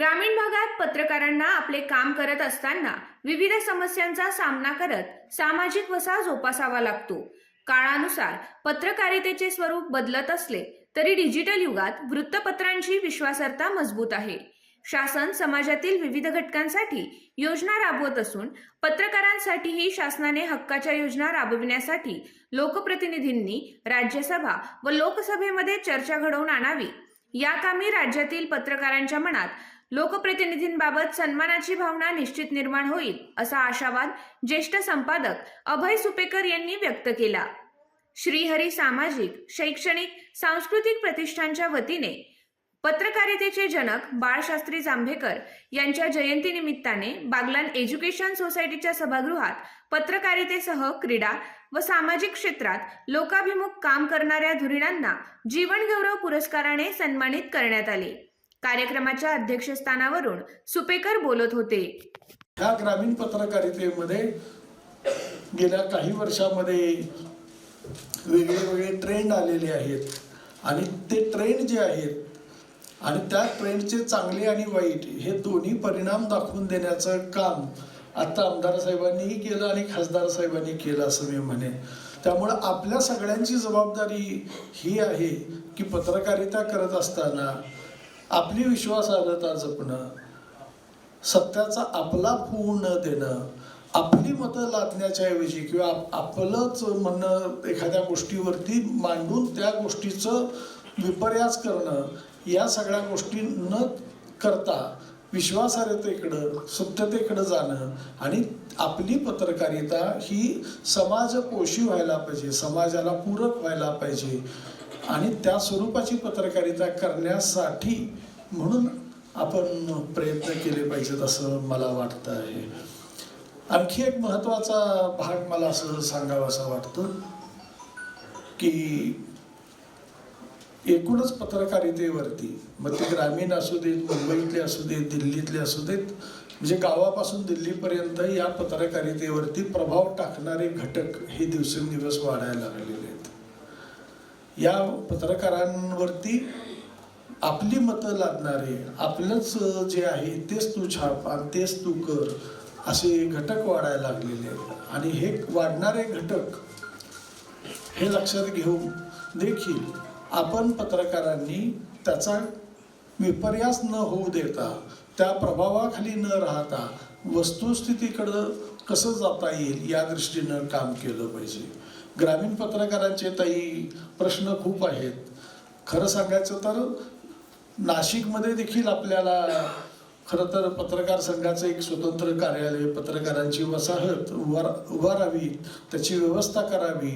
ग्रामीण भागात पत्रकारांना आपले काम करत असताना विविध समस्यांचा सामना करत सामाजिक वसा जोपासावा लागतो. काळानुसार पत्रकारितेचे स्वरूप बदलत असले तरी डिजिटल युगात वृत्तपत्रांची विश्वासार्हता मजबूत आहे. शासन समाजातील विविध घटकांसाठी योजना राबवत असून पत्रकारांसाठीही शासनाने हक्काच्या योजना राबविण्यासाठी लोकप्रतिनिधींनी राज्यसभा व लोकसभेमध्ये चर्चा घडवून आणावी. या कामी राज्यातील पत्रकारांच्या मनात लोकप्रतिनिधींबाबत सन्मानाची भावना निश्चित निर्माण होईल असा आशावाद ज्येष्ठ संपादक अभय सुपेकर यांनी व्यक्त केला. श्रीहरी सामाजिक शैक्षणिक सांस्कृतिक प्रतिष्ठानच्या वतीने पत्रकारितेचे जनक बाळशास्त्री जांभेकर यांच्या जयंतीनिमित्ताने बागलान एज्युकेशन सोसायटीच्या सभागृहात पत्रकारितेसह क्रीडा व सामाजिक क्षेत्रात लोकाभिमुख काम करणाऱ्या धुरीणांना जीवन गौरव पुरस्काराने सन्मानित करण्यात आले. कार्यक्रमाच्या अध्यक्षस्थानावरून सुपेकर बोलत होते. ह्या ग्रामीण पत्रकारितेमध्ये गेल्या काही वर्षामध्ये वेगळे वेगळे ट्रेंड आलेले आहेत. आणि ते ट्रेंड जे आहेत आणि त्या ट्रेंडचे चांगले आणि वाईट हे दोन्ही परिणाम दाखवून देण्याचं काम आता आमदार साहेबांनीही केलं आणि खासदार साहेबांनी केलं असं मी म्हणेन. त्यामुळं आपल्या सगळ्यांची जबाबदारी ही आहे की पत्रकारिता करत असताना आपली विश्वासार्हता जपणं सत्याचा आपला फू न देणं आपली मतं लादण्याच्या ऐवजी किंवा आपलंच म्हणणं एखाद्या गोष्टीवरती मांडून त्या गोष्टीचं विपर्यास करणं या सगळ्या गोष्टी न करता विश्वासार्हतेकडं सत्यतेकडं जाणं आणि आपली पत्रकारिता ही समाजपोषी व्हायला पाहिजे समाजाला पूरक व्हायला पाहिजे. आणि त्या स्वरूपाची पत्रकारिता करण्यासाठी म्हणून आपण प्रयत्न केले पाहिजेत असं मला वाटतं आहे आणखी एक महत्त्वाचा भाग मला असं सांगावासा वाटतो की एकूणच पत्रकारितेवरती मग ते ग्रामीण असू देत मुंबईतले असू देत दिल्लीतले असू देत म्हणजे गावापासून दिल्लीपर्यंत या पत्रकारितेवरती प्रभाव टाकणारे घटक हे दिवसेंदिवस वाढायला लागलेले आहेत. या पत्रकारांवरती आपली मतं लादणारे आपलंच जे आहे तेच तू छाप आणि तेच तू कर असे घटक वाढायला लागलेले आहेत. आणि हे वाढणारे घटक हे लक्षात घेऊन देखील आपण पत्रकारांनी त्याचा विपर्यास न होऊ देता त्या प्रभावाखाली न राहता वस्तुस्थितीकडं कसं जाता येईल या दृष्टीनं काम केलं पाहिजे. ग्रामीण पत्रकारांचे ताई प्रश्न खूप आहेत. खरं सांगायचं तर नाशिकमध्ये देखील आपल्याला खरं तर पत्रकार संघाचं एक स्वतंत्र कार्यालय पत्रकारांची वसाहत उभार उभारावी त्याची व्यवस्था करावी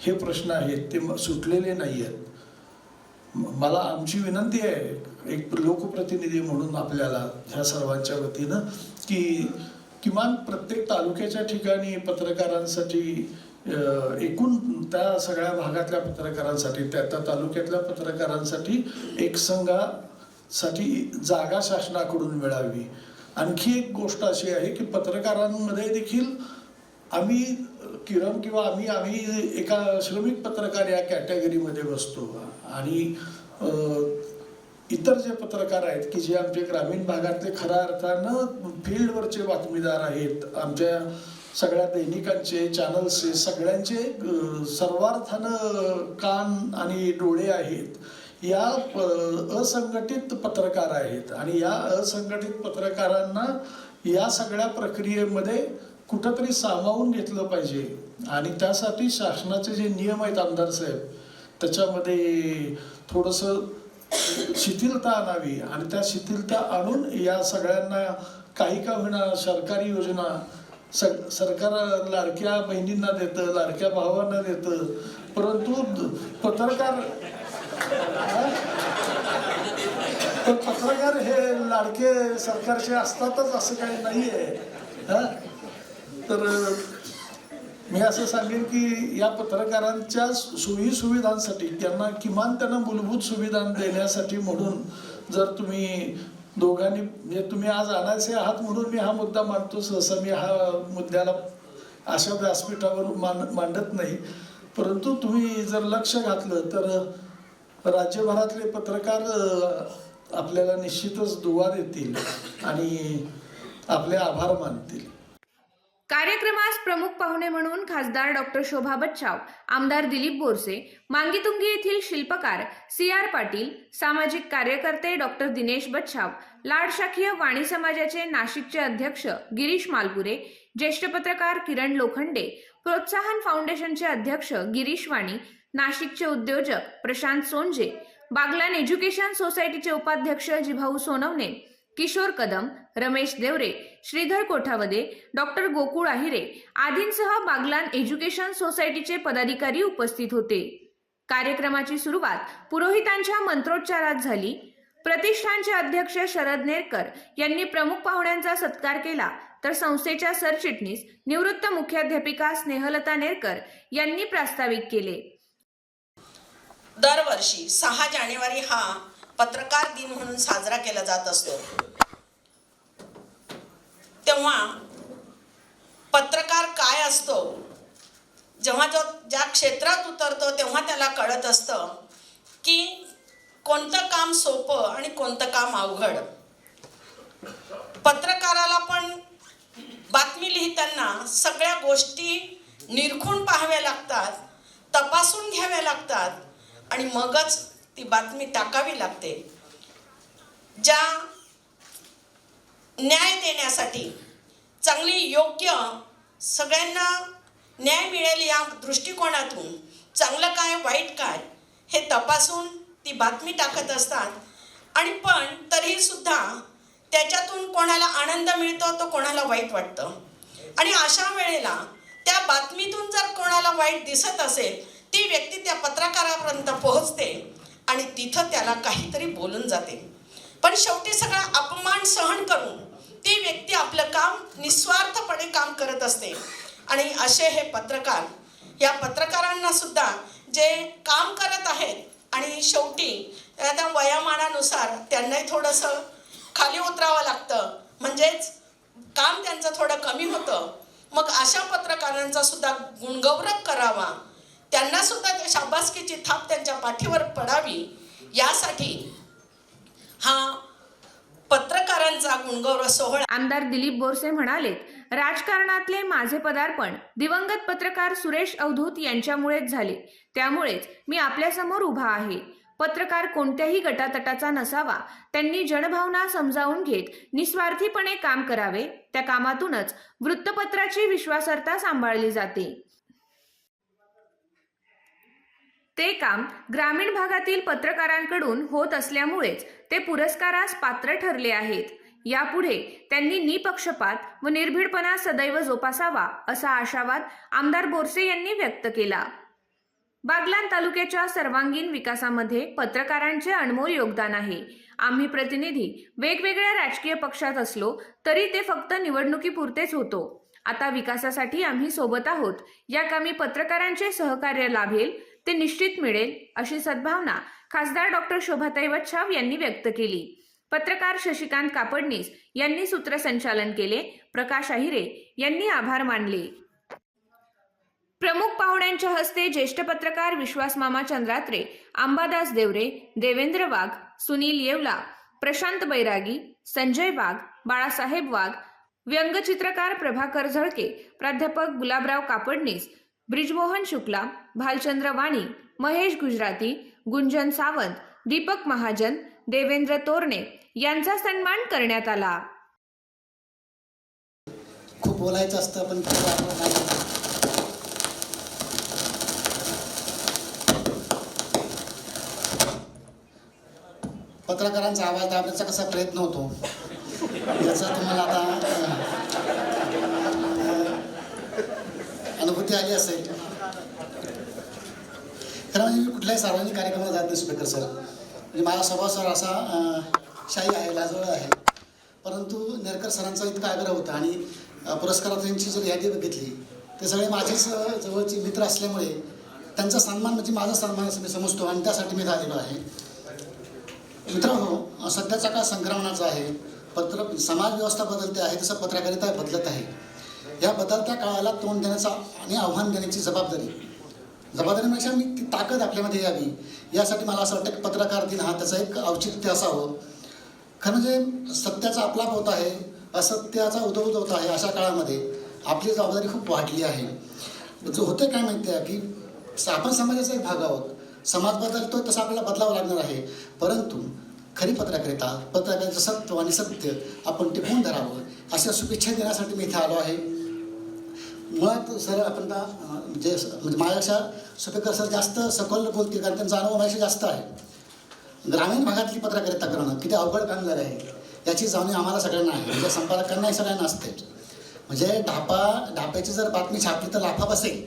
हे प्रश्न आहेत ते सुटलेले नाही आहेत मला आमची विनंती आहे एक लोकप्रतिनिधी म्हणून आपल्याला ह्या सर्वांच्या वतीनं की किमान प्रत्येक तालुक्याच्या ठिकाणी पत्रकारांसाठी एकूण त्या सगळ्या भागातल्या पत्रकारांसाठी त्या त्या तालुक्यातल्या पत्रकारांसाठी एक संघासाठी जागा शासनाकडून मिळावी. आणखी एक गोष्ट अशी आहे की पत्रकारांमध्ये देखील आम्ही किरण किंवा आम्ही आम्ही एका श्रमिक पत्रकार या कॅटेगरीमध्ये बसतो. आणि इतर जे पत्रकार आहेत की जे आमचे ग्रामीण भागातले खऱ्या अर्थानं फील्डवरचे बातमीदार आहेत आमच्या सगळ्या दैनिकांचे चॅनल्सचे सगळ्यांचे सर्वार्थानं कान आणि डोळे आहेत. या असंघटित पत्रकार आहेत. आणि या असंघटित पत्रकारांना या सगळ्या प्रक्रियेमध्ये कुठंतरी सामावून घेतलं पाहिजे. आणि त्यासाठी शासनाचे जे नियम आहेत आमदार साहेब त्याच्यामध्ये थोडंसं शिथिलता आणावी. आणि त्या शिथिलता आणून या सगळ्यांना काही का होईना सरकारी योजना सरकार लाडक्या बहिणींना देतं लाडक्या भावांना देतं परंतु पत्रकार पत्रकार हे लाडके सरकारचे असतातच असं काही नाही आहे हा? तर मी असं सांगेन की या पत्रकारांच्या सोयी सुविधांसाठी त्यांना किमान त्यांना मूलभूत सुविधा देण्यासाठी म्हणून जर तुम्ही दोघांनी म्हणजे तुम्ही आज आणायचे आहात म्हणून मी हा मुद्दा मांडतो सहसा मी हा मुद्द्याला अशा व्यासपीठावर मान मांडत नाही. परंतु तुम्ही जर लक्ष घातलं तर राज्यभरातले पत्रकार आपल्याला निश्चितच दुवा देतील आणि आपले आभार मानतील. कार्यक्रमास प्रमुख पाहुणे म्हणून खासदार डॉक्टर शोभा बच्चाव आमदार दिलीप बोरसे मांगीतुंगी येथील शिल्पकार सी आर पाटील सामाजिक कार्यकर्ते डॉक्टर दिनेश बच्छाव लाडशाखीय वाणी समाजाचे नाशिकचे अध्यक्ष गिरीश मालपुरे ज्येष्ठ पत्रकार किरण लोखंडे प्रोत्साहन फाउंडेशनचे अध्यक्ष गिरीश वाणी नाशिकचे उद्योजक प्रशांत सोनजे बागलान एज्युकेशन सोसायटीचे उपाध्यक्ष जिभाऊ सोनवणे किशोर कदम रमेश देवरे श्रीधर कोठावदे डॉक्टर गोकुळ आहिरे आदींसह बागलान एज्युकेशन सोसायटीचे पदाधिकारी उपस्थित होते. कार्यक्रमाची सुरुवात पुरोहितांच्या मंत्रोच्चारात झाली. प्रतिष्ठानचे अध्यक्ष शरद नेरकर यांनी प्रमुख पाहुण्यांचा सत्कार केला. तर संस्थेच्या सरचिटणीस निवृत्त मुख्याध्यापिका स्नेहलता नेरकर यांनी प्रास्ताविक केले. दरवर्षी सहा जानेवारी हा पत्रकार दिन म्हणून साजरा केला जात असतो. तेव्हा पत्रकार काय असतो? जेव्हा जो ज्या क्षेत्रात उतरतो तेव्हा त्याला कळत असतं की कोणतं काम सोपं आणि कोणतं काम अवघड. पत्रकाराला पण बातमी लिहिताना सगळ्या गोष्टी निरखून पाहाव्या लागतात तपासून घ्याव्या लागतात आणि मगच ती बातमी टाकावी लागते. ज्या न्याय देण्यासाठी चांगली योग्य सगळ्यांना न्याय मिळेल या दृष्टिकोनातून चांगलं काय वाईट काय हे तपासून ती बातमी टाकत असतात. आणि पण तरीसुद्धा त्याच्यातून कोणाला आनंद मिळतो तो कोणाला वाईट वाटतं. आणि अशा वेळेला त्या बातमीतून जर कोणाला वाईट दिसत असेल ती व्यक्ती त्या पत्रकारापर्यंत पोहोचते आणि तिथं त्याला काहीतरी बोलून जाते. पण शेवटी सगळा अपमान सहन करून ती व्यक्ती आपलं काम निस्वार्थपणे काम करत असते. आणि असे हे पत्रकार या पत्रकारांना सुद्धा जे काम करत आहेत आणि शेवटी त्या वयामानानुसार त्यांनाही थोडंसं खाली उतरावं लागतं. म्हणजेच काम त्यांचं थोडं कमी होतं. मग अशा पत्रकारांचा सुद्धा गुणगौरव करावा. त्यांना सुद्धा त्या शाबासकीची थाप त्यांच्या पाठीवर पडावी. यासाठी हा पत्रकारांचा गुणगौरव सोहळा. आमदार दिलीप बोरसे म्हणाले राजकारणातले माझे पदार्पण दिवंगत पत्रकार सुरेश अवधूत यांच्यामुळेच झाले. त्यामुळेच मी आपल्यासमोर उभा आहे. पत्रकार कोणत्याही गटातटाचा नसावा त्यांनी जनभावना समजावून घेत निस्वार्थीपणे काम करावे त्या कामातूनच वृत्तपत्राची विश्वासार्हता सांभाळली जाते. ते काम ग्रामीण भागातील पत्रकारांकडून होत असल्यामुळेच ते पुरस्कारास पात्र ठरले आहेत. यापुढे त्यांनी निपक्षपात व निर्भीडपणा सदैव जोपासावा असा आशावाद आमदार बोरसे यांनी व्यक्त केला. बागलान तालुक्याच्या सर्वांगीण विकासामध्ये पत्रकारांचे अनमोल योगदान आहे. आम्ही प्रतिनिधी वेगवेगळ्या राजकीय पक्षात असलो तरी ते फक्त निवडणुकीपुरतेच होतो. आता विकासासाठी आम्ही सोबत आहोत. या कामी पत्रकारांचे सहकार्य लाभेल ते निश्चित मिळेल अशी सद्भावना खासदार डॉक्टर शोभाताई वच्छाव यांनी व्यक्त केली. पत्रकार शशिकांत कापडणीस यांनी सूत्रसंचालन केले. प्रकाश अहिरे यांनी आभार मानले. प्रमुख पाहुण्यांच्या हस्ते ज्येष्ठ पत्रकार विश्वास मामा चंद्रात्रे अंबादास देवरे देवेंद्र वाघ सुनील येवला प्रशांत बैरागी संजय वाघ बाळासाहेब वाघ व्यंगचित्रकार प्रभाकर झळके प्राध्यापक गुलाबराव कापडणीस ब्रिजमोहन शुक्ला भालचंद्र वाणी महेश गुजराती गुंजन सावंत दीपक महाजन देवेंद्र तोरणे यांचा सन्मान करण्यात आला. खूप बोलायचं असतं पण पत्रकारांचा आवाज दाबण्याचा कसा प्रयत्न होतो? याचा तुम्हाला आता अं, आली असेल. खरं म्हणजे मी कुठल्याही सार्वजनिक कार्यक्रमात जात नाही स्पीकर सर. म्हणजे माझा स्वभाव सर असा शाही आहे लाजवळ आहे. परंतु नेरकर सरांचा इतका आग्रह होता आणि पुरस्कारात त्यांची जर यादी बघितली ते सगळे माझेच जवळचे मित्र असल्यामुळे त्यांचा सन्मान म्हणजे माझा सन्मान असं मी समजतो आणि त्यासाठी मी झालेलो आहे. मित्रांनो सध्याचा काळ संक्रमणाचा आहे. पत्र समाज व्यवस्था बदलते आहे तसं पत्रकारिता बदलत आहे. या बदलत्या काळाला तोंड देण्याचा आणि आव्हान देण्याची जबाबदारी. जबाबदारीपेक्षा मी ती ताकद आपल्यामध्ये यावी. यासाठी मला असं वाटतं की पत्रकार दिन हा त्याचा एक औचित्य असावं. खरं म्हणजे सत्याचा आपलाप होत आहे असत्याचा उदोद होत आहे अशा काळामध्ये आपली जबाबदारी खूप वाढली आहे. जो होते काय माहिती आहे की आपण समाजाचा एक भाग आहोत. समाज बदलतो तसं आपल्याला बदलावं लागणार आहे. परंतु खरी पत्रकारिता पत्रकारिता सत्व आणि सत्य आपण टिकवून धरावं अशा शुभेच्छा देण्यासाठी मी इथे आलो आहे. मुळात सर आपण आता जे म्हणजे म्हणजे माझ्यापेक्षा सुपेकर सर जास्त सखोल बोलतील कारण त्यांचा अनुभव माझ्याशी जास्त आहे. ग्रामीण भागातली पत्रकारिता करणं किती अवघड काम झालं आहे याची जाणीव आम्हाला सगळ्यांना आहे. म्हणजे संपादकांनाही सगळ्यांना असते. म्हणजे ढापा ढाप्याची जर बातमी छापली तर लाफा बसेल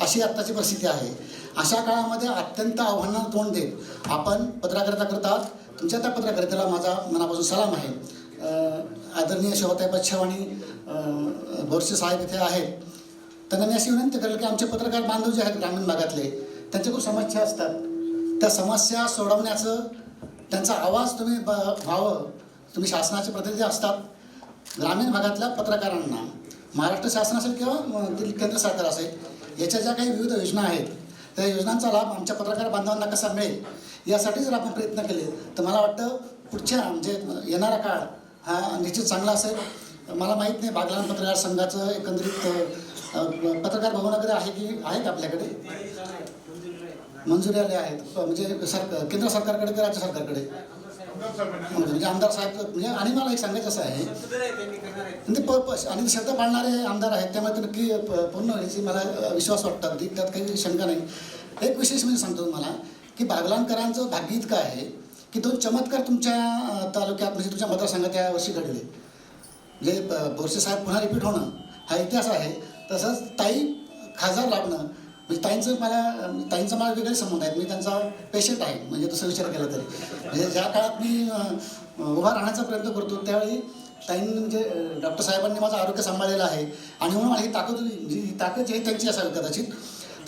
अशी आत्ताची परिस्थिती आहे. अशा काळामध्ये अत्यंत आव्हानांना तोंड देत आपण पत्रकारिता करतात तुमच्या त्या पत्रकारितेला माझा मनापासून सलाम आहे. आदरणीय शिवताई बच्छाव आणि बोरसे साहेब इथे आहेत. त्यांना मी अशी विनंती करेल की आमचे पत्रकार बांधव जे आहेत ग्रामीण भागातले त्यांच्या खूप समस्या असतात. त्या समस्या सोडवण्याचं त्यांचा आवाज तुम्ही ब व्हावं तुम्ही शासनाचे प्रतिनिधी असतात. ग्रामीण भागातल्या पत्रकारांना महाराष्ट्र शासन असेल किंवा केंद्र सरकार असेल याच्या ज्या काही विविध योजना आहेत त्या योजनांचा लाभ आमच्या पत्रकार बांधवांना कसा मिळेल यासाठी जर आपण प्रयत्न केले तर मला वाटतं पुढच्या म्हणजे येणारा काळ हा निश्चित चांगला असेल. मला माहीत नाही बागलान पत्रकार संघाचं एकंदरीत पत्रकार भवनाकडे आहे की आहे का आपल्याकडे? मंजुरी आले आहेत. म्हणजे सरकार केंद्र सरकारकडे की राज्य सरकारकडे? म्हणजे, म्हणजे आमदार साहेब म्हणजे आणि मला एक सांगायचं असं आहे म्हणजे प प- आणि शब्द पाळणारे आमदार आहेत त्यामुळे नक्की प- पूर्ण व्हायची मला विश्वास वाटतात अगदी. त्यात काही शंका नाही. एक विशेष म्हणजे सांगतो तुम्हाला की बागलांकरांचं भाग्य इतकं आहे की दोन चमत्कार तुमच्या तालुक्यात म्हणजे तुमच्या मतदारसंघात या वर्षी घडले. म्हणजे बोरसे साहेब पुन्हा रिपीट होणं हा इतिहास आहे. तसंच ताई खासदार लाभणं. म्हणजे ताईंचं मला ताईंचं ताईंचा मला वेगळे संबंध आहेत. मी त्यांचा पेशंट आहे. म्हणजे तसं विचार केला तरी. म्हणजे ज्या काळात मी उभा राहण्याचा प्रयत्न करतो त्यावेळी ताईंनी म्हणजे डॉक्टर साहेबांनी माझं आरोग्य सांभाळलेलं आहे. आणि म्हणून मला ही ताकद जी ही ताकद जी आहे त्यांची असावी कदाचित.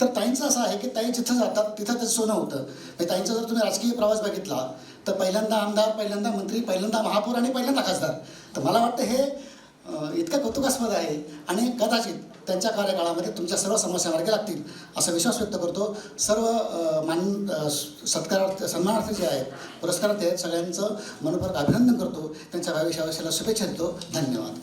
तर ताईंचं असं आहे की ताई जिथं जातात तिथं त्याचं सोनं होतं. म्हणजे ताईंचा जर तुम्ही राजकीय प्रवास बघितला तर पहिल्यांदा आमदार पहिल्यांदा मंत्री पहिल्यांदा महापौर आणि पहिल्यांदा खासदार. तर मला वाटतं हे इतक्या कौतुकास्पद आहे आणि कदाचित त्यांच्या कार्यकाळामध्ये तुमच्या सर्व समस्या मार्गी लागतील असा विश्वास व्यक्त करतो. सर्व मान सत्कारार्थ सन्मानार्थ जे आहेत पुरस्कारार्थी आहेत सगळ्यांचं मनपूर्वक अभिनंदन करतो. त्यांच्या भविष्याविषयाला शुभेच्छा देतो. धन्यवाद.